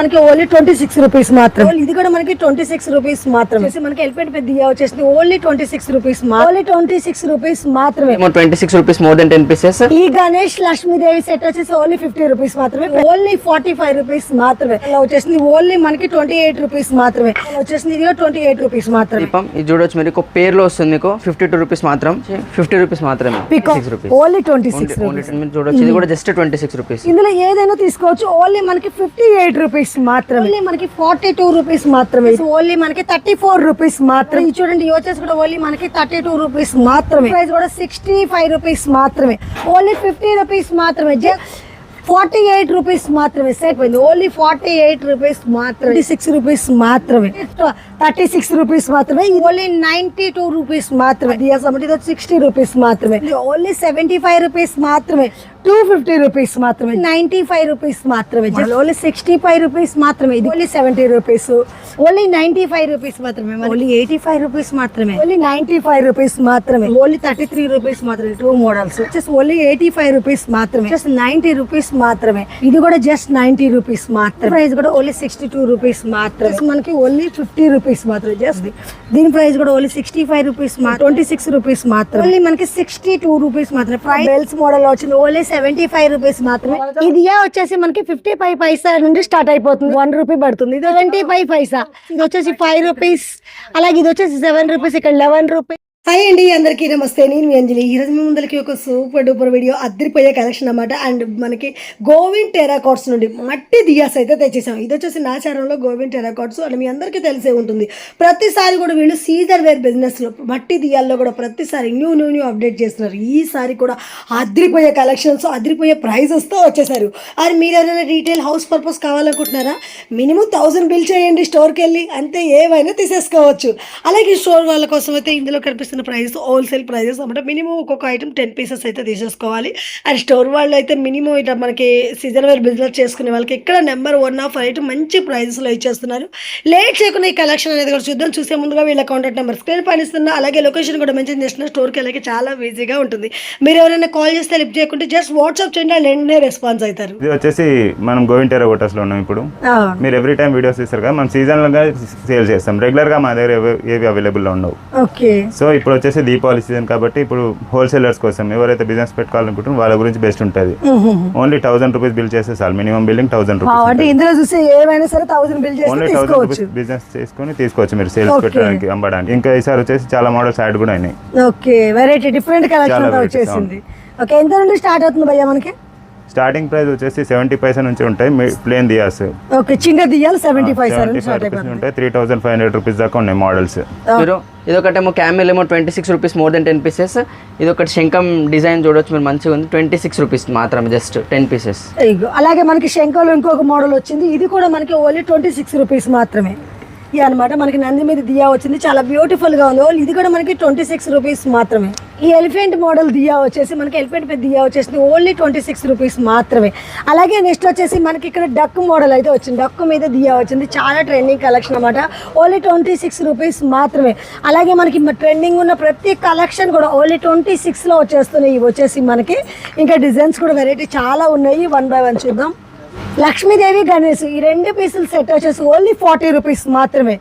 మనకి only twenty six rupees మాత్రం ఇది కూడా మనకి ట్వంటీ సిక్స్ రూపీస్ మాత్రం మనకి ఎలిపెంట్ పెద్ద దియా వచ్చేసి only twenty six rupees only twenty six rupees మాత్రమే twenty six rupees more than ten pieces ఈ గణేష్ లక్ష్మీదేవి సెట్ వచ్చేసి ఓన్లీ ఫిఫ్టీ రూపీస్ మాత్రమే. ఓన్లీ ఫార్టీ ఫైవ్ రూపీస్ మాత్రమే. ఇలా వచ్చేసింది. ఓన్లీ మనకి ట్వంటీ ఎయిట్ రూపీస్ మాత్రమే వచ్చేసింది. ఇది ట్వంటీ ఎయిట్ రూపీస్ మాత్రమే. దీపం ఇది చూడొచ్చు మీరు. పేర్లో వస్తుంది మీకు. ఫిఫ్టీ టూ రూపీస్ మాత్రం. ఫిఫ్టీ రూపీస్ మాత్రమే. ఓన్లీ ట్వంటీ సిక్స్ చూడొచ్చు. ఇది కూడా జస్ట్ ట్వంటీ సిక్స్ రూపీస్ ఇందులో ఏదైనా తీసుకోవచ్చు. ఓన్లీ మనకి ఫిఫ్టీ ఎయిట్ రూపీస్ మాత్రమే ఓన్లీ మనకి ఫార్టీ టూ రూపీస్ మాత్రమే ఓన్లీ మనకి థర్టీ ఫోర్ రూపీస్ మాత్రమే చూడండి వచ్చేసి కూడా ఓన్లీ మనకి థర్టీ టూ రూపీస్ మాత్రమే ప్రైస్ కూడా సిక్స్టీ ఫైవ్ రూపీస్ మాత్రమే ఓన్లీ ఫిఫ్టీ రూపీస్ మాత్రమే ఫార్టీ ఎయిట్ రూపీస్ మాత్రమే set only forty eight rupees మాత్రమే సిక్స్ రూపీస్ మాత్రమే థర్టీ సిక్స్ రూపీస్ మాత్రమే ఓన్లీ నైన్టీ టూ రూపీస్ మాత్రమే సిక్స్టీ రూపీస్ మాత్రమే ఓన్లీ సెవెంటీ ఫైవ్ రూపీస్ మాత్రమే టూ ఫిఫ్టీ రూపీస్ మాత్రమే. నైన్టీ ఫైవ్ రూపీస్ మాత్రమే. ఓన్లీ సిక్స్టీ ఫైవ్ రూపీస్ మాత్రమే. ఇది only seventy rupees. Only ninety five rupees మాత్రమే ఓన్లీ ఎయిటీ ఫైవ్ రూపీస్ మాత్రమే. Only ninety five rupees మాత్రమే. Only thirty three rupees మాత్రమే. Two models వచ్చేసి only eighty five rupees మాత్రమే. Just ninety rupees మాత్రమే. ఇది కూడా జస్ట్ నైన్టీ రూపీస్ మాత్రమే. ప్రైస్ కూడా ఓన్లీ సిక్స్టీ టూ రూపీస్ మాత్రమే. మనకి ఓన్లీ ఫిఫ్టీ రూపీస్ మాత్రమే. జస్ట్ దీని ప్రైస్ కూడా only sixty five rupees twenty six rupees మాత్రమే. ఓన్లీ మనకి సిక్స్టీ టూ రూపీస్ మాత్రమే. ఫైవ్ బెల్స్ మోడల్ వచ్చింది. ఓన్లీ సెవెంటీ ఫైవ్ రూపీస్ మాత్రమే ఇది వచ్చేసి మనకి ఫిఫ్టీ ఫైవ్ పైసా నుండి స్టార్ట్ అయిపోతుంది. వన్ రూపీ పడుతుంది. ఇది ట్వంటీ ఫైవ్ పైసా. ఇది వచ్చేసి ఫైవ్ రూపీస్ అలాగే ఇది వచ్చేసి సెవెన్ రూపీస్ ఇక్కడ లెవెన్ రూపీస్ హాయ్ అండి అందరికీ నమస్తే. నేను మీ అంజలి. ఈరోజు మీ ముందరికి ఒక సూపర్ డూపర్ వీడియో అద్దరిపోయే కలెక్షన్ అన్నమాట. అండ్ మనకి గోవింద్ టెరాకాట్స్ నుండి మట్టి దియాస్ అయితే తెచ్చేసాం. ఇది వచ్చేసి నా నాచారంలో గోవింద్ టెరాకాట్స్ అని మీ అందరికీ తెలిసే ఉంటుంది. ప్రతిసారి కూడా వీళ్ళు సీజర్ వేర్ బిజినెస్లో మట్టి దియాల్లో కూడా ప్రతిసారి న్యూ న్యూ న్యూ అప్డేట్ చేస్తున్నారు. ఈసారి కూడా అదిరిపోయే కలెక్షన్స్ అదిరిపోయే ప్రైజెస్తో వచ్చేసారు. అది మీరు ఎవరైనా రీటైల్ హౌస్ పర్పస్ కావాలనుకుంటున్నారా? మినిమం థౌసండ్ బిల్ చేయండి స్టోర్కి వెళ్ళి. అంతే ఏవైనా తీసేసుకోవచ్చు. అలాగే స్టోర్ వాళ్ళ కోసం అయితే ఇందులో కనిపిస్తున్న ప్రైస్ హోల్సేల్ ప్రైజెస్ అనమాట మినిమం ఒక్కొక్క ఐటమ్ టెన్ పీసెస్ అయితే తీసేసుకోవాలి. అండ్ స్టోర్ వాళ్ళు అయితే మినిమం ఇట్లా మనకి సీజన్ వేర్ బిజినెస్ చేసుకునే వాళ్ళకి ఇక్కడ నెంబర్ వన్ ఆఫ్ ఐటమ్ మంచి ప్రైజెస్లో ఇచ్చేస్తున్నారు. లేట్ చేయకుండా ఈ కలెక్షన్ అనేది కూడా చూద్దాం. చూసే ముందుగా వీళ్ళ కాంటాక్ట్ నెంబర్ స్క్రీన్ పైన ఇస్తున్నా అలాగే లొకేషన్ కూడా మెన్షన్ చేసిన స్టోర్కి వెళ్ళకి చాలా ఈజీగా ఉంటుంది. మీరు ఎవరైనా కాల్ చేస్తే లిఫ్ట్ చేయకుంటే జస్ట్ వాట్సాప్ చేయండి వాళ్ళు వెంటనే రెస్పాన్స్ అవుతారు. ఇది వచ్చేసి మనం గోవింద టెరాకోటస్లో ఉన్నాం ఇప్పుడు. మీరు ఎవ్రీ టైం వీడియోస్ తీస్తారు కదా మనం సీజన్గా సేల్ చేస్తాం. రెగ్యులర్గా మా దగ్గర ఏవి- ఏవి అవైలబుల్లో ఉండవు. ఓకే. సో ఇప్పుడు వచ్చేసి దీపావళి సీజన్ కాబట్టి ఇప్పుడు హోల్సేలర్స్ కోసం ఎవరైతే బిజినెస్ పెట్టుకోవాలనుకుంటారో వాళ్ళ గురించి బెస్ట్ ఉంటుంది. ఓన్లీ థౌసండ్ రూపీస్ బిల్ చాలు. మినిమం బిల్లింగ్ థౌసండ్ అంటే రూపీస్ ఇందులో చూస్తే ఏమైనా సరే థౌసండ్ బిల్ చేసి ఓన్లీ థౌసండ్ రూపీస్ బిజినెస్ చేసుకొని తీసుకోవచ్చు మీరు సేల్స్. పెట్టడానికి అమ్మడానికి. ఇంకా ఈసారి వచ్చేసి చాలా మోడల్స్ యాడ్ కూడా అయినాయి. ఓకే వెరైటీ డిఫరెంట్ కలెక్షన్ వచ్చేసింది. ఓకే ఎంత నుండి స్టార్ట్ అవుతుంది భయ్య మనకి? స్టార్టింగ్ ప్రైస్ వచ్చేసి సెవెంటీ పైసా నుంచి ఉంటాయి ప్లేన్ దియాస్ ఓకే చిన్న దియ్యాలు సెవెంటీ ఫైవ్ ఉంటాయి three thousand five hundred rupees దాకా ఉన్నాయి మోడల్స్ మీరు ఇది ఒకటేమో క్యామెల్ ఏమో twenty six rupees more than ten pieces ఇది ఒకటి శంఖం డిజైన్ చూడొచ్చు మీరు మంచిగా ఉంది. ట్వంటీ సిక్స్ రూపీస్ మాత్రమే జస్ట్ టెన్ పీసెస్ ఇగో అలాగే మనకి శంఖంలో ఇంకొక మోడల్ వచ్చింది. ఇది కూడా మనకి ఓన్లీ ట్వంటీ సిక్స్ రూపీస్ మాత్రమే. ఇది అనమాట మనకి నంది మీద దియా వచ్చింది. చాలా బ్యూటిఫుల్గా ఉంది. ఓన్లీ ఇది కూడా మనకి ట్వంటీ సిక్స్ రూపీస్ మాత్రమే. ఈ ఎలిఫెంట్ మోడల్ దియా వచ్చేసి మనకి ఎలిఫెంట్ పెద్ద దియా వచ్చేసి ఓన్లీ ట్వంటీ సిక్స్ రూపీస్ మాత్రమే. అలాగే నెక్స్ట్ వచ్చేసి మనకి ఇక్కడ డక్ మోడల్ అయితే వచ్చింది. డక్ మీద దియా వచ్చింది. చాలా ట్రెండింగ్ కలెక్షన్ అనమాట ఓన్లీ ట్వంటీ సిక్స్ రూపీస్ మాత్రమే. అలాగే మనకి ట్రెండింగ్ ఉన్న ప్రతి కలెక్షన్ కూడా ఓన్లీ ట్వంటీ సిక్స్లో వచ్చేస్తున్నాయి. ఇవి వచ్చేసి మనకి. ఇంకా డిజైన్స్ కూడా వెరైటీ చాలా ఉన్నాయి. వన్ బై వన్ చూద్దాం. లక్ష్మీదేవి గణేష్ ఈ రెండు పీసులు సెట్ వచ్చేసి ఓన్లీ ఫార్టీ రూపీస్ మాత్రమే.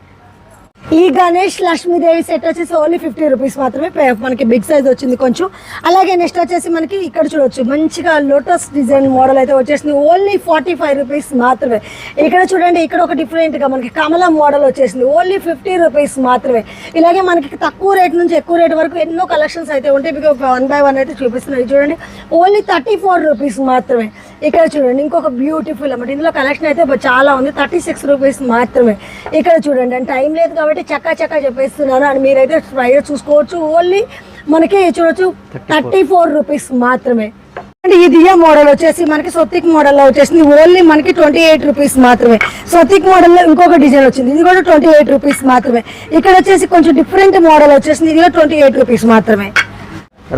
ఈ గణేష్ లక్ష్మీదేవి సెట్ వచ్చేసి ఓన్లీ ఫిఫ్టీ రూపీస్ మాత్రమే. మనకి బిగ్ సైజ్ వచ్చింది కొంచెం. అలాగే నెక్స్ట్ వచ్చేసి మనకి ఇక్కడ చూడొచ్చు మంచిగా లోటస్ డిజైన్ మోడల్ అయితే వచ్చేసింది. ఓన్లీ ఫార్టీ ఫైవ్ రూపీస్ మాత్రమే. ఇక్కడ చూడండి ఇక్కడ ఒక డిఫరెంట్గా మనకి కమలం మోడల్ వచ్చేసింది. ఓన్లీ ఫిఫ్టీ రూపీస్ మాత్రమే. ఇలాగే మనకి తక్కువ రేట్ నుంచి ఎక్కువ రేట్ వరకు ఎన్నో కలెక్షన్స్ అయితే ఉంటాయి. మీకు వన్ బై వన్ అయితే చూపిస్తున్నాయి చూడండి ఓన్లీ థర్టీ ఫోర్ రూపీస్ మాత్రమే. ఇక్కడ చూడండి ఇంకొక బ్యూటిఫుల్ అన్నమాట. ఇందులో కలెక్షన్ అయితే చాలా ఉంది. థర్టీ సిక్స్ రూపీస్ మాత్రమే. ఇక్కడ చూడండి అండ్ టైం లేదు కాబట్టి చక్కా చక్కా చెప్పేస్తున్నాను. అని మీరైతే ప్రైస్ చూసుకోవచ్చు. ఓన్లీ మనకి చూడొచ్చు థర్టీ ఫోర్ రూపీస్ మాత్రమే. అంటే ఇది ఏ మోడల్ వచ్చేసి మనకి సొత్తిక్ మోడల్లో వచ్చేసింది. ఓన్లీ మనకి ట్వంటీ ఎయిట్ రూపీస్ మాత్రమే సొత్తిక్ మోడల్లో ఇంకొక డిజైన్ వచ్చింది. ఇది కూడా ట్వంటీ ఎయిట్ రూపీస్ మాత్రమే. ఇక్కడ వచ్చేసి కొంచెం డిఫరెంట్ మోడల్ వచ్చేసింది. ఇది కూడా ట్వంటీ ఎయిట్ రూపీస్ మాత్రమే.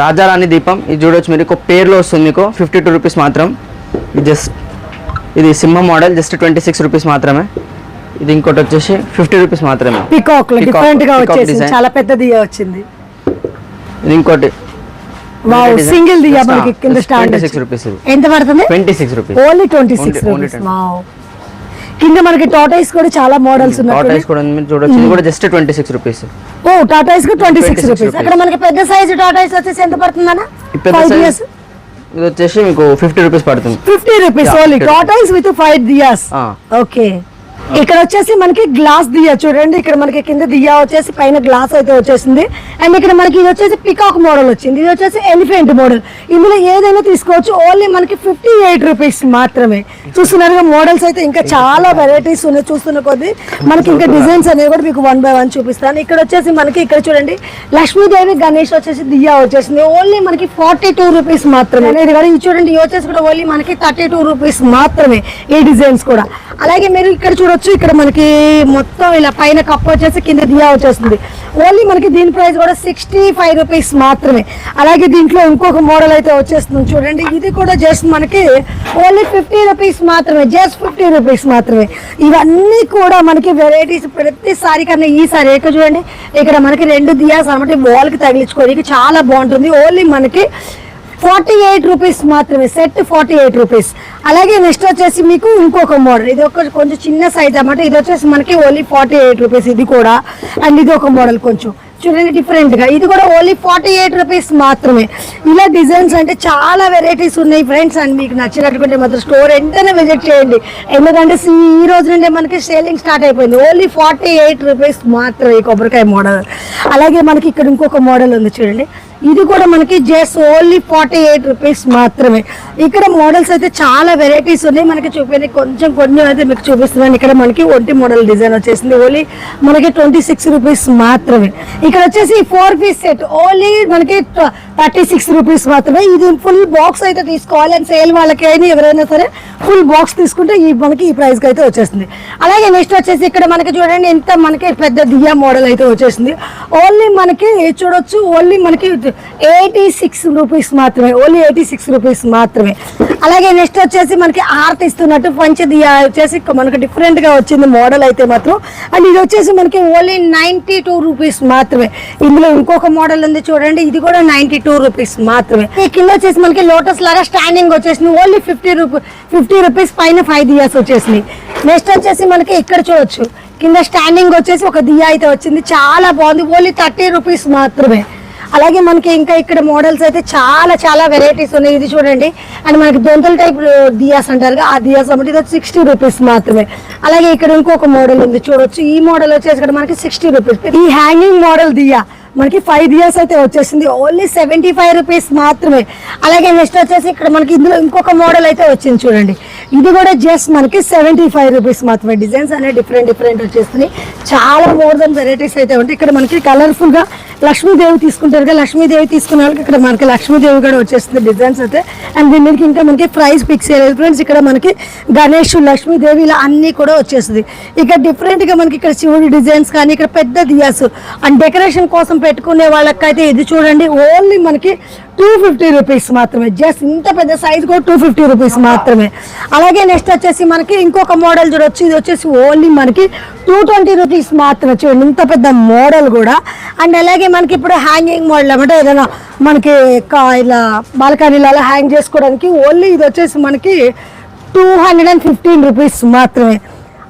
రాజారాణి దీపం. ఇది చూడొచ్చు మీరు. ఒక పేర్లో వస్తుంది మీకు. ఫిఫ్టీ టూ రూపీస్ మాత్రం. జస్ట్ ఇది సింహ model just twenty six rupees మాత్రమే. ఇది ఇంకోటి వచ్చేసి ఫిఫ్టీ రూపీస్ మాత్రమే. పికాక్ డిఫరెంట్గా. చాలా పెద్ద దియా వచ్చింది. ఇది ఇంకోటి. వావ్. సింగిల్ దియా మనకి కింద స్టాండ్ 26 ఇది. ఎంత పడుతుంది? Twenty six rupees only twenty Only- six only rupees 20. Wow కింద మనకి టాటాయిస్ కూడా చాలా మోడల్స్ ఉన్నాయి టాటాయిస్ కూడా మీరు చూడొచ్చు. ఇది కూడా జస్ట్ ట్వంటీ సిక్స్ రూపీస్ ఓ టాటాయిస్కు ట్వంటీ సిక్స్ 26 రూపీస్. అక్కడ మనకి పెద్ద సైజు టాటాయిస్ వచ్చేసి ఎంత పడుతుందన్న? పెద్ద ఇయర్స్ ఇది వచ్చేసి మీకు ఫిఫ్టీ రూపీస్ పడుతుంది. Fifty rupees only 50 tortoise with five diyas ఆ. ఓకే ఇక్కడ వచ్చేసి మనకి గ్లాస్ దియా చూడండి ఇక్కడ మనకి కింద దియా వచ్చేసి పైన గ్లాస్ అయితే వచ్చేసింది. అండ్ ఇక్కడ మనకి ఇది వచ్చేసి పికాక్ మోడల్ వచ్చింది. ఇది వచ్చేసి ఎలిఫెంట్ మోడల్. ఇందులో ఏదైనా తీసుకోవచ్చు. ఓన్లీ మనకి ఫిఫ్టీ ఎయిట్ రూపీస్ మాత్రమే. చూస్తున్నారుగా మోడల్స్ అయితే ఇంకా చాలా వెరైటీస్ ఉన్నాయి చూస్తున్న కొద్దీ. మనకి ఇంకా డిజైన్స్ అనేవి కూడా మీకు వన్ బై వన్ చూపిస్తాను. ఇక్కడ వచ్చేసి మనకి ఇక్కడ చూడండి లక్ష్మీదేవి గణేష్ వచ్చేసి దియా వచ్చేసింది. ఓన్లీ మనకి ఫార్టీ టూ రూపీస్ మాత్రమే. ఇది ఇది చూడండి ఇది వచ్చేసి కూడా ఓన్లీ మనకి థర్టీ టూ రూపీస్ మాత్రమే ఈ డిజైన్స్ కూడా. అలాగే మీరు ఇక్కడ చూడొచ్చు ఇక్కడ మనకి మొత్తం ఇలా పైన కప్ వచ్చేసి కింద దియా వచ్చేస్తుంది. ఓన్లీ మనకి దీని ప్రైస్ కూడా సిక్స్టీ ఫైవ్ రూపీస్ మాత్రమే. అలాగే దీంట్లో ఇంకొక మోడల్ అయితే వచ్చేస్తుంది. చూడండి ఇది కూడా జస్ట్ మనకి ఓన్లీ ఫిఫ్టీ రూపీస్ మాత్రమే జస్ట్ ఫిఫ్టీ రూపీస్ మాత్రమే. ఇవన్నీ కూడా మనకి వెరైటీస్ ప్రతిసారి కన్నా ఈసారి ఇక్కడ చూడండి ఇక్కడ మనకి రెండు దియాస్ అనమాట వాల్కి తగిలించుకోవడానికి చాలా బాగుంటుంది. ఓన్లీ మనకి ఫార్టీ ఎయిట్ రూపీస్ మాత్రమే సెట్ ఫార్టీ ఎయిట్ రూపీస్ అలాగే నెక్స్ట్ వచ్చేసి మీకు ఇంకొక మోడల్ ఇది ఒక కొంచెం చిన్న సైజ్ అనమాట ఇది వచ్చేసి మనకి ఓన్లీ ఫార్టీ ఎయిట్ రూపీస్ ఇది కూడా. అండ్ ఇది ఒక మోడల్ కొంచెం. చూడండి డిఫరెంట్గా. ఇది కూడా ఓన్లీ ఫార్టీ ఎయిట్ రూపీస్ మాత్రమే. ఇలా డిజైన్స్ అంటే చాలా వెరైటీస్ ఉన్నాయి ఫ్రెండ్స్ అండ్ మీకు నచ్చినటువంటి మాత్రం స్టోర్ వెంటనే విజిట్ చేయండి. ఎందుకంటే సి- ఈ రోజు నుండే మనకి సేలింగ్ స్టార్ట్ అయిపోయింది. ఓన్లీ ఫార్టీ ఎయిట్ రూపీస్ మాత్రమే ఈ కొబ్బరికాయ మోడల్ అలాగే మనకి ఇక్కడ ఇంకొక మోడల్ ఉంది చూడండి. ఇది కూడా మనకి just only forty eight rupees మాత్రమే. ఇక్కడ మోడల్స్ అయితే చాలా వెరైటీస్ ఉన్నాయి. మనకి చూపించి కొంచెం కొన్ని అయితే మీకు చూపిస్తున్నాను. ఇక్కడ మనకి ఒంటి మోడల్ డిజైన్ వచ్చేసింది. ఓన్లీ మనకి ట్వంటీ సిక్స్ రూపీస్ మాత్రమే. ఇక్కడ వచ్చేసి ఫోర్ పీస్ సెట్. ఓన్లీ మనకి థర్టీ సిక్స్ రూపీస్ మాత్రమే. ఇది ఫుల్ బాక్స్ అయితే తీసుకోవాలి. అండ్ సేల్ వాళ్ళకి అయినా ఎవరైనా సరే ఫుల్ బాక్స్ తీసుకుంటే ఈ మనకి ఈ ప్రైస్కి అయితే వచ్చేస్తుంది. అలాగే నెక్స్ట్ వచ్చేసి ఇక్కడ మనకి చూడండి ఎంత మనకి పెద్ద దియా మోడల్ అయితే వచ్చేసింది. ఓన్లీ మనకి చూడొచ్చు. ఓన్లీ మనకి ఎయిటీ సిక్స్ రూపీస్ మాత్రమే ఓన్లీ ఎయిటీ సిక్స్ రూపీస్ మాత్రమే. అలాగే నెక్స్ట్ వచ్చేసి మనకి ఆర్త్ ఇస్తున్నట్టు పంచ దియా వచ్చేసి మనకి డిఫరెంట్గా వచ్చింది మోడల్ అయితే మాత్రం. అండ్ ఇది వచ్చేసి మనకి ఓన్లీ నైన్టీ టూ రూపీస్ మాత్రమే. ఇందులో ఇంకొక మోడల్ ఉంది చూడండి ఇది కూడా నైంటీ టూ రూపీస్ మాత్రమే. ఈ కింద వచ్చేసి మనకి లోటస్ లాగా స్టాండింగ్ వచ్చేసింది only fifty rupee fifty rupees పైన ఫైవ్ దియాస్ వచ్చేసినాయి. నెక్స్ట్ వచ్చేసి మనకి ఇక్కడ చూడొచ్చు. కింద స్టాండింగ్ వచ్చేసి ఒక దియా అయితే వచ్చింది చాలా బాగుంది ఓన్లీ థర్టీ రూపీస్ మాత్రమే. అలాగే మనకి ఇంకా ఇక్కడ మోడల్స్ అయితే చాలా చాలా వెరైటీస్ ఉన్నాయి. ఇది చూడండి. అండ్ మనకి దొంతల టైప్ దియాస్ అంటారు ఆ దియాస్ అన్నమాట. ఇది సిక్స్టీ రూపీస్ మాత్రమే. అలాగే ఇక్కడ ఇంకొక మోడల్ ఉంది. చూడొచ్చు. ఈ మోడల్ వచ్చేసి ఇక్కడ మనకి సిక్స్టీ రూపీస్ ఈ హ్యాంగింగ్ మోడల్ దియా. మనకి ఫైవ్ ఇయర్స్ అయితే వచ్చేసింది. ఓన్లీ సెవెంటీ ఫైవ్ రూపీస్ మాత్రమే. అలాగే నెక్స్ట్ వచ్చేసి ఇక్కడ మనకి ఇందులో ఇంకొక మోడల్ అయితే వచ్చింది చూడండి. ఇది కూడా జస్ట్ మనకి సెవెంటీ ఫైవ్ రూపీస్ మాత్రమే. డిజైన్స్ అనేవి డిఫరెంట్ డిఫరెంట్ వచ్చేస్తున్నాయి. చాలా మోర్ దెన్ వెరైటీస్ అయితే ఉంటాయి. ఇక్కడ మనకి కలర్ఫుల్గా లక్ష్మీదేవి తీసుకుంటారు కదా లక్ష్మీదేవి తీసుకున్న వాళ్ళకి ఇక్కడ మనకి లక్ష్మీదేవి కూడా వచ్చేస్తుంది డిజైన్స్ అయితే. అండ్ దీని మీదకి ఇంకా మనకి ప్రైస్ ఫిక్స్ చేయలేదు. ఫ్రెండ్స్ ఇక్కడ మనకి గణేష్ లక్ష్మీదేవి ఇలా అన్ని కూడా వచ్చేస్తుంది. ఇక డిఫరెంట్గా మనకి ఇక్కడ శివుడి డిజైన్స్ కానీ ఇక్కడ పెద్ద దియాస్. అండ్ డెకరేషన్ కోసం పెట్టుకునే వాళ్ళకైతే ఇది చూడండి ఓన్లీ మనకి టూ ఫిఫ్టీ రూపీస్ మాత్రమే. జస్ట్ ఇంత పెద్ద సైజ్ కూడా టూ ఫిఫ్టీ రూపీస్ మాత్రమే. అలాగే నెక్స్ట్ వచ్చేసి మనకి ఇంకొక మోడల్ చూడొచ్చు ఇది వచ్చేసి ఓన్లీ మనకి టూ ట్వంటీ రూపీస్ మాత్రమే. చూడండి ఇంత పెద్ద మోడల్ కూడా. అండ్ అలాగే మనకి ఇప్పుడు హ్యాంగింగ్ మోడల్ అంటే ఏదైనా మనకి కా- ఇలా బాల్కనీలలో హ్యాంగ్ చేసుకోవడానికి ఓన్లీ ఇది వచ్చేసి మనకి two hundred and fifteen rupees మాత్రమే.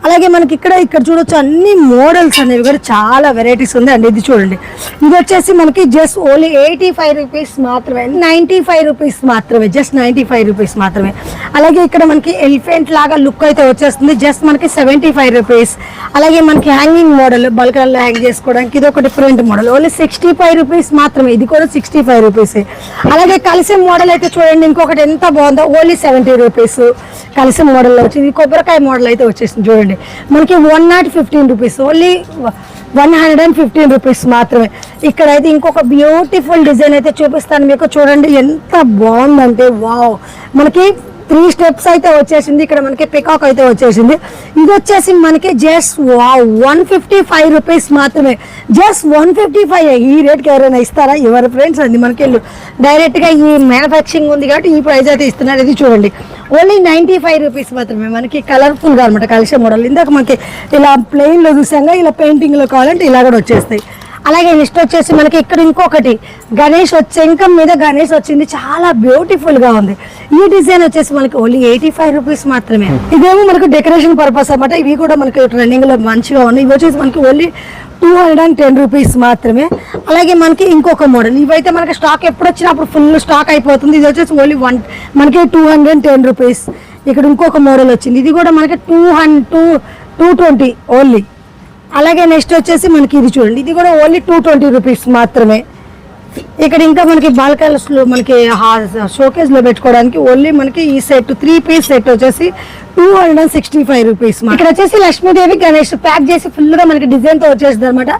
అలాగే మనకి ఇక్కడ ఇక్కడ చూడొచ్చు అన్ని మోడల్స్ అనేవి కూడా చాలా వెరైటీస్ ఉంది. అండి ఇది చూడండి. ఇది వచ్చేసి మనకి just only eighty five rupees మాత్రమే. నైంటీ ఫైవ్ రూపీస్ మాత్రమే. జస్ట్ నైంటీ ఫైవ్ రూపీస్ మాత్రమే. అలాగే ఇక్కడ మనకి ఎలిఫెంట్ లాగా లుక్ అయితే వచ్చేస్తుంది. జస్ట్ మనకి సెవెంటీ ఫైవ్ రూపీస్ అలాగే మనకి హ్యాంగింగ్ మోడల్ బల్కల్లో హ్యాంగ్ చేసుకోవడానికి ఇది ఒక different model only sixty five rupees మాత్రమే. ఇది కూడా సిక్స్టీ ఫైవ్ రూపీస్ అలాగే కలిసి మోడల్ అయితే చూడండి. ఇంకొకటి ఎంత బాగుందో. ఓన్లీ సెవెంటీ రూపీస్ కలిసి మోడల్ వచ్చింది ఇది కొబ్బరికాయ మోడల్ అయితే వచ్చేసింది. చూడండి. మనకి one nought fifteen rupees only one hundred and fifteen rupees మాత్రమే. ఇక్కడైతే ఇంకొక బ్యూటిఫుల్ డిజైన్ అయితే చూపిస్తాను మీకు. చూడండి ఎంత బాగుందంటే వావ్ మనకి త్రీ స్టెప్స్ అయితే వచ్చేసింది. ఇక్కడ మనకి పికాక్ అయితే వచ్చేసింది. ఇది వచ్చేసి మనకి just one fifty five rupees మాత్రమే. జస్ట్ వన్ ఫిఫ్టీ ఫైవ్ ఈ రేట్కి ఎవరైనా ఇస్తారా? ఎవరి ఫ్రెండ్స్ అండి? మనకి డైరెక్ట్గా ఈ మ్యానుఫ్యాక్చరింగ్ ఉంది కాబట్టి ఈ ప్రైస్ అయితే ఇస్తున్నారు. ఇది చూడండి. ఓన్లీ నైంటీ ఫైవ్ రూపీస్ మాత్రమే. మనకి కలర్ఫుల్గా అనమాట కలిసే మోడల్ ఇందాక మనకి ఇలా ప్లెయిన్లో చూసాంగా చూసాగా ఇలా పెయింటింగ్లో కావాలంటే ఇలా కూడా వచ్చేస్తాయి. అలాగే నెక్స్ట్ వచ్చేసి మనకి ఇక్కడ ఇంకొకటి. గణేష్ వచ్చే శంఖం మీద గణేష్ వచ్చింది. చాలా బ్యూటిఫుల్గా ఉంది. ఈ డిజైన్ వచ్చేసి మనకి ఓన్లీ ఎయిటీ ఫైవ్ రూపీస్ మాత్రమే. ఇదేమో మనకు డెకరేషన్ పర్పస్ అనమాట ఇవి కూడా మనకి ట్రెండింగ్లో మంచిగా ఉన్నాయి. ఇవి వచ్చేసి మనకి only two hundred and ten rupees మాత్రమే. అలాగే మనకి ఇంకొక మోడల్ ఇవైతే మనకి స్టాక్ ఎప్పుడు వచ్చినప్పుడు ఫుల్ స్టాక్ అయిపోతుంది. ఇది వచ్చేసి ఓన్లీ వన్ మనకి టూ హండ్రెడ్ టెన్ రూపీస్ ఇక్కడ ఇంకొక మోడల్ వచ్చింది. ఇది కూడా మనకి two hundred two two twenty only అలాగే నెక్స్ట్ వచ్చేసి మనకి ఇది చూడండి. ఇది కూడా ఓన్లీ టూ ట్వంటీ రూపీస్ మాత్రమే. ఇక్కడ ఇంకా మనకి బాల్కాలస్లో మనకి షోకేస్లో పెట్టుకోవడానికి ఓన్లీ మనకి ఈ సెట్ త్రీ పీస్ సెట్ వచ్చేసి two hundred and sixty five rupees ఇక్కడ వచ్చేసి లక్ష్మీదేవి గణేష్ ప్యాక్ చేసి ఫుల్గా మనకి డిజైన్తో వచ్చేసింది అనమాట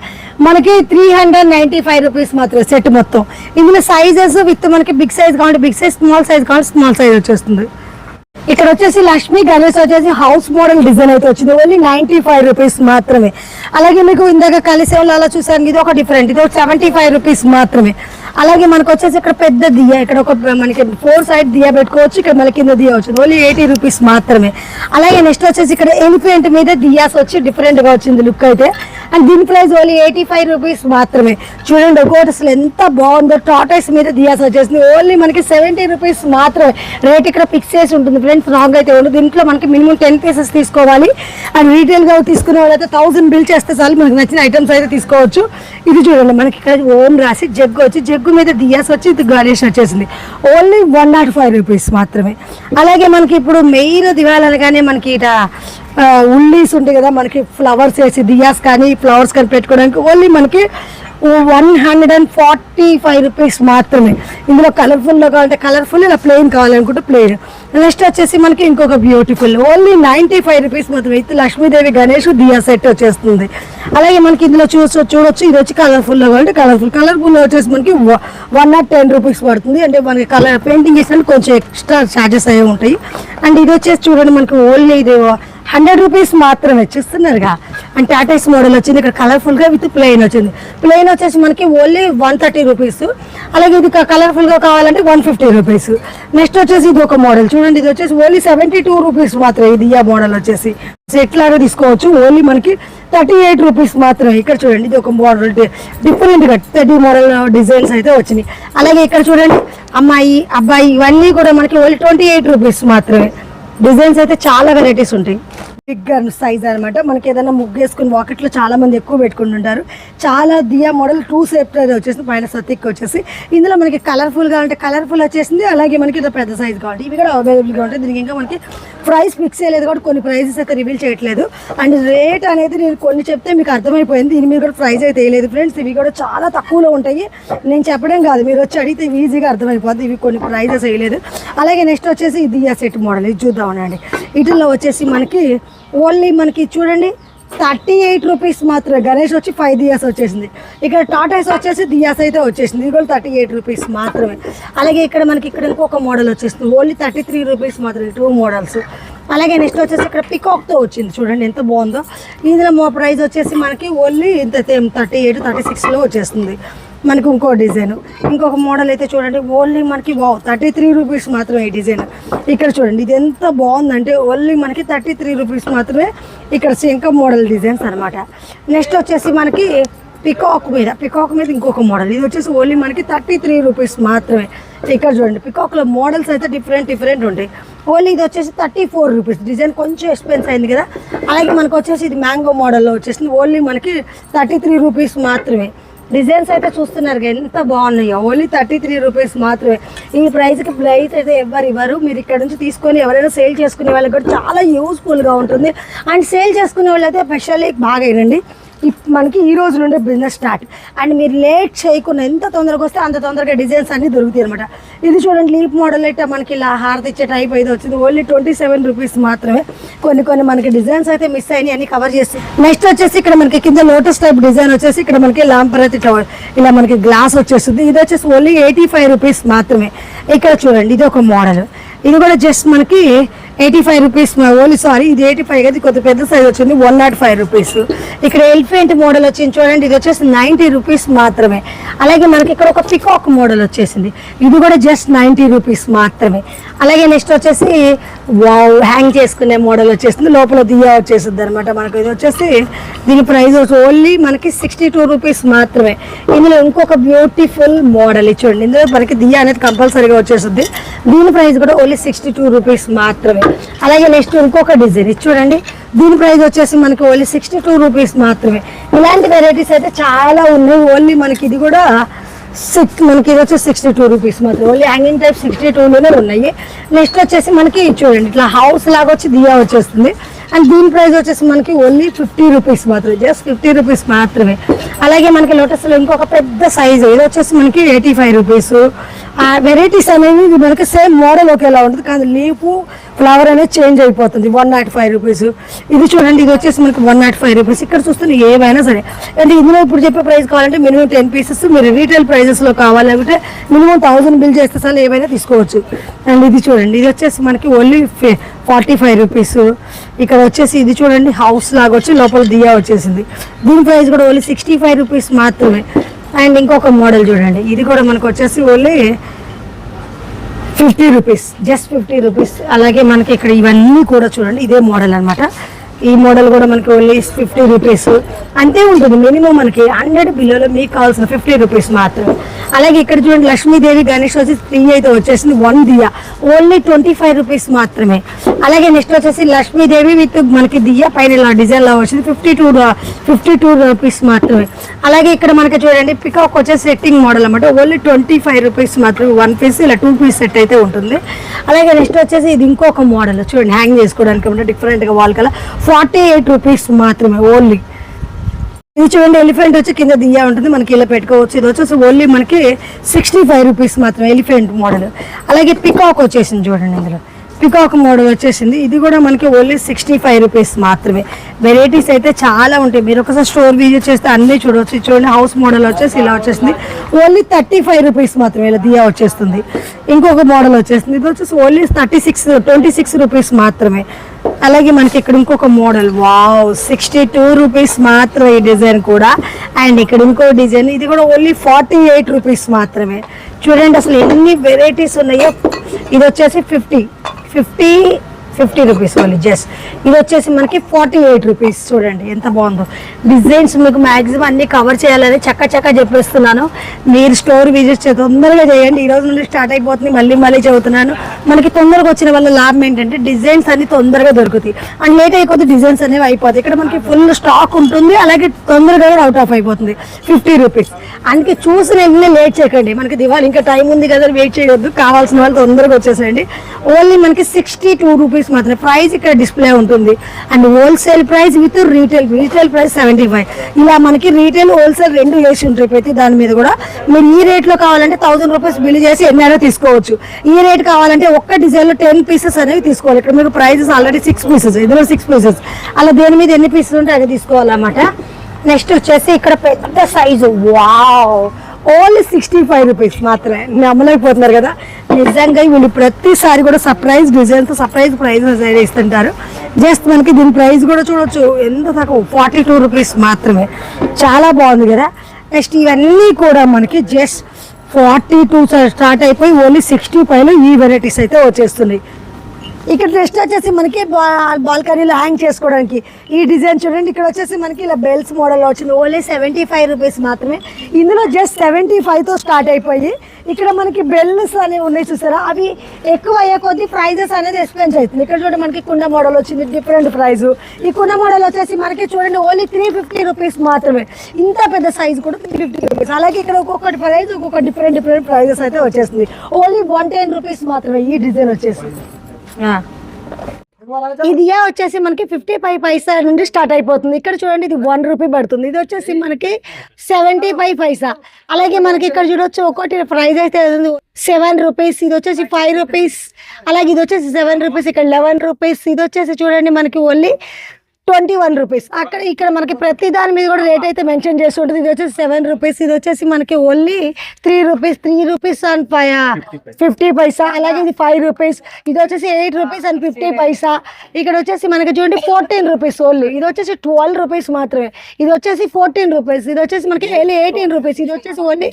మనకి three hundred ninety five rupees మాత్రమే సెట్ మొత్తం. ఇందులో సైజెస్ విత్ మనకి బిగ్ సైజ్ కావాలంటే బిగ్ సైజ్ స్మాల్ సైజ్ కావాలంటే స్మాల్ సైజ్ వచ్చేస్తుంది. ఇక్కడ వచ్చేసి లక్ష్మీ గణేష్ వచ్చేసి హౌస్ మోడల్ డిజైన్ అయితే వచ్చింది. ఓన్లీ నైన్టీ ఫైవ్ రూపీస్ మాత్రమే. అలాగే మీకు ఇందాక కలిసే వాళ్ళు అలా చూసాను ఇది ఒక డిఫరెంట్ ఇది ఒక సెవెంటీ ఫైవ్ రూపీస్ మాత్రమే. అలాగే మనకు వచ్చేసి ఇక్కడ పెద్ద దియ ఇక్కడ ఒక మనకి ఫోర్ సైడ్ దియా పెట్టుకోవచ్చు ఇక్కడ మన కింద దియా వచ్చింది. ఓన్లీ ఎయిటీ రూపీస్ మాత్రమే. అలాగే నెక్స్ట్ వచ్చేసి ఇక్కడ ఎలిఫెంట్ మీద దియాస్ వచ్చి డిఫరెంట్గా వచ్చింది లుక్ అయితే. అండ్ దీని price only eighty five rupees మాత్రమే. చూడండి ఒక్కోటి అసలు ఎంత బాగుందో టాటాస్ మీద దియాస్ వచ్చేసింది ఓన్లీ మనకి సెవెంటీ రూపీస్ మాత్రమే. రేట్ ఇక్కడ ఫిక్స్ చేసి ఉంటుంది ఫ్రెండ్స్ రాంగ్ అయితే ఉండదు. దీంట్లో మనకి మినిమం టెన్ పీసెస్ తీసుకోవాలి. అండ్ రీటైల్గా తీసుకునే వాళ్ళైతే థౌసండ్ బిల్ చేస్తే చాలు మనకి నచ్చిన ఐటమ్స్ అయితే తీసుకోవచ్చు. ఇది చూడండి మనకి ఇక్కడ ఓం రాసి జగ్గు వచ్చి జగ్గు మీద దియాస్ వచ్చి ఇది గణేష్ వచ్చేసింది. Only one nought five rupees మాత్రమే. అలాగే మనకి ఇప్పుడు మెయిన్ దివాళి అనగానే మనకి ఇట ఉల్లీస్ ఉంటాయి కదా మనకి ఫ్లవర్స్ వేసి దియాస్ కానీ ఫ్లవర్స్ కానీ పెట్టుకోవడానికి ఓన్లీ మనకి one hundred and forty five rupees మాత్రమే. ఇందులో కలర్ఫుల్లో కావాలంటే కలర్ఫుల్ ఇలా ప్లెయిన్ కావాలనుకుంటే ప్లెయిన్ నెక్స్ట్ వచ్చేసి మనకి ఇంకొక beautiful only ninety five rupees మాత్రమే. ఇది లక్ష్మీదేవి గణేష్ దియా సెట్ వచ్చేస్తుంది. అలాగే మనకి ఇందులో చూసి చూడొచ్చు ఇది వచ్చి కలర్ఫుల్లో కావాలంటే కలర్ఫుల్ కలర్ఫుల్లో వచ్చేసి మనకి వన్ నాట్ టెన్ రూపీస్ పడుతుంది. అంటే మనకి కలర్ పెయింటింగ్ చేసినట్టు కొంచెం ఎక్స్ట్రా ఛార్జెస్ అయ్యి ఉంటాయి. అండ్ ఇది వచ్చేసి చూడండి మనకి ఓన్లీ ఇది హండ్రెడ్ రూపీస్ మాత్రమే చూస్తున్నారుగా. అండ్ టాటాస్ మోడల్ వచ్చింది ఇక్కడ కలర్ఫుల్గా విత్ ప్లెయిన్ వచ్చింది. ప్లెయిన్ వచ్చేసి మనకి ఓన్లీ వన్ థర్టీ రూపీస్ అలాగే ఇది కలర్ఫుల్గా కావాలంటే వన్ ఫిఫ్టీ రూపీస్ నెక్స్ట్ వచ్చేసి ఇది ఒక మోడల్ చూడండి ఇది వచ్చేసి ఓన్లీ సెవెంటీ టూ రూపీస్ మాత్రమే ఇది ఆ మోడల్ వచ్చేసి. సెట్ లాగా తీసుకోవచ్చు? ఓన్లీ మనకి థర్టీ ఎయిట్ రూపీస్ మాత్రమే. ఇక్కడ చూడండి ఇది ఒక మోడల్ డిఫరెంట్గా థర్టీ మోడల్ డిజైన్స్ అయితే వచ్చినాయి. అలాగే ఇక్కడ చూడండి అమ్మాయి అబ్బాయి ఇవన్నీ కూడా మనకి ఓన్లీ ట్వంటీ ఎయిట్ రూపీస్ మాత్రమే. డిజైన్స్ అయితే చాలా వెరైటీస్ ఉంటాయి. బిగ్గర్ సైజ్ అనమాట మనకి ఏదైనా ముగ్గు వేసుకుని వాకెట్లో చాలా మంది ఎక్కువ పెట్టుకుని ఉంటారు. చాలా దియా మోడల్ టూ సేఫ్ట్ వచ్చేసింది పైన సతిక్ వచ్చేసి. ఇందులో మనకి కలర్ఫుల్ కావాలంటే కలర్ఫుల్ వచ్చేసింది. అలాగే మనకి ఇది పెద్ద సైజ్ కావాలి. ఇవి కూడా అవైలబుల్గా ఉంటాయి. దీనికి ఇంకా మనకి ప్రైస్ ఫిక్స్ చేయలేదు కాబట్టి కొన్ని ప్రైజెస్ అయితే రివీల్ చేయట్లేదు. అండ్ రేట్ అనేది నేను కొన్ని చెప్తే మీకు అర్థమైపోయింది. దీని మీద కూడా ప్రైస్ అయితే వేయలేదు ఫ్రెండ్స్ ఇవి కూడా చాలా తక్కువలో ఉంటాయి. నేను చెప్పడం కాదు. మీరు వచ్చి అడిగితే ఈజీగా అర్థమైపోద్ది. ఇవి కొన్ని ప్రైజెస్ వేయలేదు అలాగే నెక్స్ట్ వచ్చేసి ఇది సెట్ మోడల్. ఇది చూద్దామనండి వీటిల్లో వచ్చేసి మనకి ఓన్లీ మనకి చూడండి థర్టీ ఎయిట్ రూపీస్ మాత్రమే. గణేష్ వచ్చి ఫైవ్ దియాస్ వచ్చేసింది. ఇక్కడ టాటాస్ వచ్చేసి దియాస్ అయితే వచ్చేసింది. ఇది కూడా థర్టీ ఎయిట్ రూపీస్ మాత్రమే. అలాగే ఇక్కడ మనకి ఇక్కడ ఇంకొక మోడల్ వచ్చేస్తుంది ఓన్లీ థర్టీ త్రీ రూపీస్ మాత్రమే టూ మోడల్స్ అలాగే నెక్స్ట్ వచ్చేసి ఇక్కడ పికాక్తో వచ్చింది. చూడండి ఎంత బాగుందో. ఇందులో మా ప్రైస్ వచ్చేసి మనకి ఓన్లీ ఇంత థర్టీ ఎయిట్ థర్టీ సిక్స్లో వచ్చేస్తుంది. మనకి ఇంకో డిజైన్. ఇంకొక మోడల్ అయితే చూడండి ఓన్లీ మనకి వావ్ థర్టీ త్రీ రూపీస్ మాత్రమే ఈ డిజైన్. ఇక్కడ చూడండి ఇది ఎంత బాగుందంటే ఓన్లీ మనకి థర్టీ త్రీ రూపీస్ మాత్రమే ఇక్కడ శంఖం మోడల్ డిజైన్స్ అనమాట నెక్స్ట్ వచ్చేసి మనకి పికాక్ మీద పికాక్ మీద ఇంకొక మోడల్. ఇది వచ్చేసి ఓన్లీ మనకి థర్టీ త్రీ రూపీస్ మాత్రమే. ఇక్కడ చూడండి పికాక్లో మోడల్స్ అయితే డిఫరెంట్ డిఫరెంట్ ఉంటాయి. ఓన్లీ ఇది వచ్చేసి థర్టీ ఫోర్ రూపీస్ డిజైన్ కొంచెం ఎక్స్పెన్స్ అయింది కదా. అలాగే మనకు వచ్చేసి ఇది మ్యాంగో మోడల్లో వచ్చేసింది. ఓన్లీ మనకి థర్టీ త్రీ రూపీస్ మాత్రమే. డిజైన్స్ అయితే చూస్తున్నారు ఎంత బాగున్నాయో. ఓన్లీ థర్టీ త్రీ రూపీస్ మాత్రమే. ఈ ప్రైస్కి ప్రైస్ అయితే ఎవరు ఇవ్వరు. మీరు ఇక్కడ నుంచి తీసుకొని ఎవరైనా సేల్ చేసుకునే వాళ్ళకి కూడా చాలా యూస్ఫుల్గా ఉంటుంది. అండ్ సేల్ చేసుకునే వాళ్ళు అయితే స్పెషల్లీ బాగా వినండి. మనకి ఈ రోజు నుండే బిజినెస్ స్టార్ట్. అండ్ మీరు లేట్ చేయకుండా ఎంత తొందరగా వస్తే అంత తొందరగా డిజైన్స్ అన్నీ దొరుకుతాయి అనమాట ఇది చూడండి లీప్ మోడల్ అయితే మనకి ఇలా హారతి ఇచ్చే టైప్ అయితే వచ్చింది. ఓన్లీ ట్వంటీ సెవెన్ రూపీస్ మాత్రమే. కొన్ని కొన్ని మనకి డిజైన్స్ అయితే మిస్ అయినాయి అన్ని కవర్ చేసి. నెక్స్ట్ వచ్చేసి ఇక్కడ మనకి కింద లోటస్ టైప్ డిజైన్ వచ్చేసి ఇక్కడ మనకి లాంపరతి ఇట్లా ఇలా మనకి గ్లాస్ వచ్చేస్తుంది. ఇది వచ్చేసి ఓన్లీ ఎయిటీ ఫైవ్ రూపీస్ మాత్రమే. ఇక్కడ చూడండి ఇది ఒక మోడల్ ఇది కూడా జస్ట్ మనకి eighty five rupees only sorry ఇది ఎయిటీ ఫైవ్ కదా కొద్ది పెద్ద సైజ్ వచ్చింది వన్ నాట్ ఫైవ్ రూపీస్ ఇక్కడ ఎలిఫెంట్ మోడల్ వచ్చింది చూడండి ఇది వచ్చేసి నైంటీ రూపీస్ మాత్రమే. అలాగే మనకి ఇక్కడ ఒక పికాక్ మోడల్ వచ్చేసింది. ఇది కూడా జస్ట్ నైంటీ రూపీస్ మాత్రమే. అలాగే నెక్స్ట్ వచ్చేసి హ్యాంగ్ చేసుకునే మోడల్ వచ్చేసింది. లోపల దియా వచ్చేసింది అనమాట మనకు. ఇది వచ్చేసి దీని ప్రైస్ ఓన్లీ మనకి సిక్స్టీ టూ రూపీస్ మాత్రమే. ఇందులో ఇంకొక బ్యూటిఫుల్ మోడల్ ఇది చూడండి. ఇందులో మనకి దియా అనేది కంపల్సరీగా వచ్చేస్తుంది దీని ప్రైస్ కూడా ఓన్లీ సిక్స్టీ టూ రూపీస్ మాత్రమే. అలాగే నెక్స్ట్ ఇంకొక డిజైన్. ఇది చూడండి. దీని ప్రైస్ వచ్చేసి మనకి ఓన్లీ సిక్స్టీ టూ రూపీస్ మాత్రమే. ఇలాంటి వెరైటీస్ అయితే చాలా ఉన్నాయి. ఓన్లీ మనకి ఇది కూడా సిక్స్ మనకి ఇది వచ్చేసి సిక్స్టీ టూ రూపీస్ మాత్రం ఓన్లీ హ్యాంగింగ్ టైప్ సిక్స్టీ టూలోనే ఉన్నాయి. నెక్స్ట్ వచ్చేసి మనకి చూడండి. ఇట్లా హౌస్ లాగా వచ్చి దియా వచ్చేస్తుంది. అండ్ దీని ప్రైస్ వచ్చేసి మనకి ఓన్లీ ఫిఫ్టీ రూపీస్ మాత్రమే. జస్ట్ ఫిఫ్టీ రూపీస్ మాత్రమే. అలాగే మనకి లోటస్లో ఇంకొక పెద్ద సైజు ఇది వచ్చేసి మనకి ఎయిటీ ఫైవ్ రూపీస్. ఆ వెరైటీస్ అనేవి ఇది మనకి సేమ్ మోడల్ ఒకేలా ఉంటుంది. కానీ లీఫ్ ఫ్లవర్ అనేది చేంజ్ అయిపోతుంది. వన్ నాట్ ఫైవ్ రూపీస్ ఇది చూడండి ఇది వచ్చేసి మనకి వన్ నాట్ ఫైవ్ రూపీస్ ఇక్కడ చూస్తున్న ఏవైనా సరే అంటే ఇందులో ఇప్పుడు చెప్పే ప్రైస్ కావాలంటే మినిమం టెన్ పీసెస్ మీరు రీటైల్ ప్రైజెస్లో కావాలంటే మినిమం థౌసండ్ బిల్ చేస్తే సార్ ఏమైనా తీసుకోవచ్చు. అండ్ ఇది చూడండి ఇది వచ్చేసి మనకి ఓన్లీ ఫార్టీ ఫైవ్ రూపీస్ ఇక్కడ వచ్చేసి ఇది చూడండి హౌస్ లాగా వచ్చి లోపల దియా వచ్చేసింది. దీని ప్రైస్ కూడా ఓన్లీ సిక్స్టీ ఫైవ్ రూపీస్ మాత్రమే. అండ్ ఇంకొక మోడల్ చూడండి. ఇది కూడా మనకు వచ్చేసి only fifty rupees just fifty rupees. అలాగే మనకి ఇక్కడ ఇవన్నీ కూడా చూడండి ఇదే మోడల్ అన్నమాట. ఈ మోడల్ కూడా మనకి ఓన్లీ ఫిఫ్టీ రూపీస్ అంతే ఉంటుంది. మినిమం మనకి హండ్రెడ్ బిల్లులో మీకు కావాల్సిన ఫిఫ్టీ రూపీస్ మాత్రమే. అలాగే ఇక్కడ చూడండి లక్ష్మీదేవి గణేష్ వచ్చి త్రీ అయితే వచ్చేసింది one diya only twenty five rupees మాత్రమే. అలాగే నెక్స్ట్ వచ్చేసి లక్ష్మీదేవి విత్ మనకి దియ్య పైన ఇలా డిజైన్ వచ్చింది fifty two fifty two rupees మాత్రమే. అలాగే ఇక్కడ మనకి చూడండి పికాక్ వచ్చేసి సెట్టింగ్ మోడల్ అనమాట ఓన్లీ ట్వంటీ ఫైవ్ రూపీస్ మాత్రమే. వన్ పీస్ ఇలా టూ పీస్ సెట్ అయితే ఉంటుంది. అలాగే నెక్స్ట్ వచ్చేసి ఇది ఇంకొక మోడల్ చూడండి హ్యాంగ్ చేసుకోవడానికి డిఫరెంట్గా wall colour forty eight rupees మాత్రమే ఓన్లీ ఇది చూడండి ఎలిఫెంట్ వచ్చి కింద దియ్యా ఉంటుంది మనకి ఇలా పెట్టుకోవచ్చు. ఇది వచ్చేసి ఓన్లీ మనకి సిక్స్టీ ఫైవ్ రూపీస్ మాత్రమే ఎలిఫెంట్ మోడల్ అలాగే పికాక్ వచ్చేసింది చూడండి ఇందులో. పికాక్ మోడల్ వచ్చేసింది. ఇది కూడా మనకి ఓన్లీ సిక్స్టీ ఫైవ్ రూపీస్ మాత్రమే. వెరైటీస్ అయితే చాలా ఉంటాయి. మీరు ఒకసారి స్టోర్ విజిట్ చేస్తే అన్నీ చూడవచ్చు. చూడండి హౌస్ మోడల్ వచ్చేసి ఇలా వచ్చేసింది. ఓన్లీ థర్టీ ఫైవ్ రూపీస్ మాత్రమే ఇలా దియా వచ్చేస్తుంది. ఇంకొక మోడల్ వచ్చేసింది. ఇది వచ్చేసి only thirty six twenty six rupees మాత్రమే. అలాగే మనకి ఇక్కడ ఇంకొక model. Wow sixty two rupees మాత్రమే ఈ డిజైన్ కూడా. అండ్ ఇక్కడ ఇంకో డిజైన్ ఇది కూడా ఓన్లీ ఫార్టీ ఎయిట్ రూపీస్ మాత్రమే. చూడండి అసలు ఎన్ని వెరైటీస్ ఉన్నాయో. ఇది వచ్చేసి fifty fifty fifty rupees only just ఇది వచ్చేసి మనకి ఫార్టీ ఎయిట్ రూపీస్ చూడండి ఎంత బాగుందో. డిజైన్స్ మీకు మ్యాక్సిమం అన్ని కవర్ చేయాలని చక్క చక్క చెప్పేస్తున్నాను. మీరు స్టోర్ విజిట్ చే తొందరగా చేయండి. ఈ రోజు నుండి స్టార్ట్ అయిపోతుంది మళ్ళీ మళ్ళీ చెబుతున్నాను మనకి తొందరగా వచ్చిన వల్ల లాభం ఏంటంటే డిజైన్స్ అన్ని తొందరగా దొరుకుతాయి. అండ్ లేట్ అయిపోతే డిజైన్స్ అనేవి అయిపోతాయి. ఇక్కడ మనకి ఫుల్ స్టాక్ ఉంటుంది అలాగే తొందరగా కూడా అవుట్ ఆఫ్ అయిపోతుంది. Fifty rupees. అందుకే చూసిన వెంటనే లేట్ చేయకండి. మనకి దివాళి ఇంకా టైం ఉంది కదా వెయిట్ చేయొద్దు. కావాల్సిన వాళ్ళు తొందరగా వచ్చేసేయండి. ఓన్లీ మనకి సిక్స్టీ టూ రూపీస్ మాత్రమే. ప్రైస్ ఇక్కడ డిస్ప్లే ఉంటుంది. And wholesale price with retail retail price seventy five ఇలా మనకి రీటైల్ హోల్సేల్ రెండు వేసి ఉంటాయి. ప్రతి దాని మీద కూడా. మీరు ఈ రేట్లో కావాలంటే థౌసండ్ రూపీస్ బిల్ చేసి ఎన్నైనా తీసుకోవచ్చు. ఈ రేట్ కావాలంటే ఒక్క డిజైన్లో టెన్ పీసెస్ అనేవి తీసుకోవాలి. ఇక్కడ మీకు ప్రైజెస్ ఆల్రెడీ సిక్స్ పీసెస్ ఇందులో సిక్స్ పీసెస్ అలా దేని మీద ఎన్ని పీసెస్ ఉంటే అది తీసుకోవాలన్నమాట. నెక్స్ట్ వచ్చేసి ఇక్కడ పెద్ద size wow only sixty five rupees మాత్రమే. నమ్మలేకపోతున్నారు కదా. నిజంగా వీళ్ళు ప్రతిసారి కూడా సర్ప్రైజ్ డిజైన్తో సర్ప్రైజ్ ప్రైజెస్ అయితే ఇస్తుంటారు. జస్ట్ మనకి దీని ప్రైస్ కూడా చూడొచ్చు. ఎంత తక్కువ? ఫార్టీ టూ రూపీస్ మాత్రమే. చాలా బాగుంది కదా. నెక్స్ట్ ఇవన్నీ కూడా మనకి జస్ట్ ఫార్టీ టూ స్టార్ట్ అయిపోయి ఓన్లీ సిక్స్టీ ఫైవ్లో ఈ వెరైటీస్ అయితే వచ్చేస్తున్నాయి. ఇక్కడ నెక్స్ట్ వచ్చేసి మనకి బాల్కనీలో హ్యాంగ్ చేసుకోవడానికి. ఈ డిజైన్ చూడండి ఇక్కడ వచ్చేసి మనకి ఇలా బెల్స్ మోడల్ వచ్చింది. ఓన్లీ సెవెంటీ ఫైవ్ రూపీస్ మాత్రమే. ఇందులో జస్ట్ సెవెంటీ తో స్టార్ట్ అయిపోయి ఇక్కడ మనకి బెల్స్ అనేవి ఉన్నాయి చూసారా? అవి ఎక్కువ అయ్యే కొద్ది ప్రైజెస్ అనేది ఎక్స్పెన్స్ అవుతుంది. ఇక్కడ చూడండి మనకి కుండ మోడల్ వచ్చింది డిఫరెంట్ ప్రైస్ ఈ కుండ మోడల్ వచ్చేసి మనకి చూడండి ఓన్లీ త్రీ ఫిఫ్టీ రూపీస్ మాత్రమే. ఇంత పెద్ద సైజ్ కూడా త్రీ ఫిఫ్టీ రూపీస్ అలాగే ఇక్కడ ఒక్కొక్కటి ప్రైజ్ ఒక్కొక్క డిఫరెంట్ డిఫరెంట్ ప్రైజెస్ అయితే వచ్చేస్తుంది. ఓన్లీ వన్ టెన్ రూపీస్ మాత్రమే ఈ డిజైన్ వచ్చేసి ఇది ఏ వచ్చేసి మనకి ఫిఫ్టీ ఫైవ్ పైసా నుండి స్టార్ట్ అయిపోతుంది. ఇక్కడ చూడండి ఇది వన్ రూపీ పడుతుంది. ఇది వచ్చేసి మనకి సెవెంటీ ఫైవ్ పైసా. అలాగే మనకి ఇక్కడ చూడొచ్చు ఒకటి ప్రైస్ అయితే సెవెన్ రూపీస్ ఇది వచ్చేసి ఫైవ్ రూపీస్ అలాగే ఇది వచ్చేసి సెవెన్ రూపీస్ ఇక్కడ లెవెన్ రూపీస్ ఇది వచ్చేసి చూడండి మనకి ఓన్లీ ట్వంటీ వన్ రూపీస్ అక్కడ ఇక్కడ మనకి ప్రతి దాని మీద కూడా రేట్ అయితే మెన్షన్ చేసి ఉంటుంది ఇది వచ్చేసి సెవెన్ రూపీస్ ఇది వచ్చేసి మనకి only three rupees three rupees and fifty paisa అలాగే ఇది ఫైవ్ రూపీస్ ఇది వచ్చేసి eight rupees and fifty paisa ఇక్కడ వచ్చేసి మనకి చూడండి ఫోర్టీన్ రూపీస్ ఓన్లీ ఇది వచ్చేసి ట్వెల్వ్ రూపీస్ మాత్రమే ఇది వచ్చేసి ఫోర్టీన్ రూపీస్ ఇది వచ్చేసి మనకి ఎయిటీన్ రూపీస్ ఇది వచ్చేసి only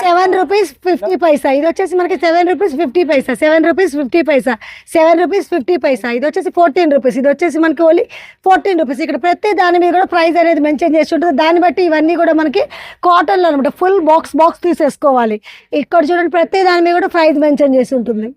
seven rupees fifty paisa ఇది వచ్చేసి మనకి seven rupees fifty paisa seven rupees fifty paisa seven rupees fifty paisa ఇది వచ్చేసి ఫోర్టీన్ రూపీస్ ఇది వచ్చేసి మనకి ఓన్లీ ఫోర్టీన్ రూపీస్ ఇక్కడ ప్రతి దాని మీద కూడా ప్రైస్ అనేది మెన్షన్ చేసి ఉంటుంది. దాన్ని బట్టి ఇవన్నీ కూడా మనకి కాటన్లో అనమాట. ఫుల్ బాక్స్ బాక్స్ తీసేసుకోవాలి. ఇక్కడ చూడండి ప్రతి దాని మీద కూడా ప్రైస్ మెన్షన్ చేసి ఉంటుంది.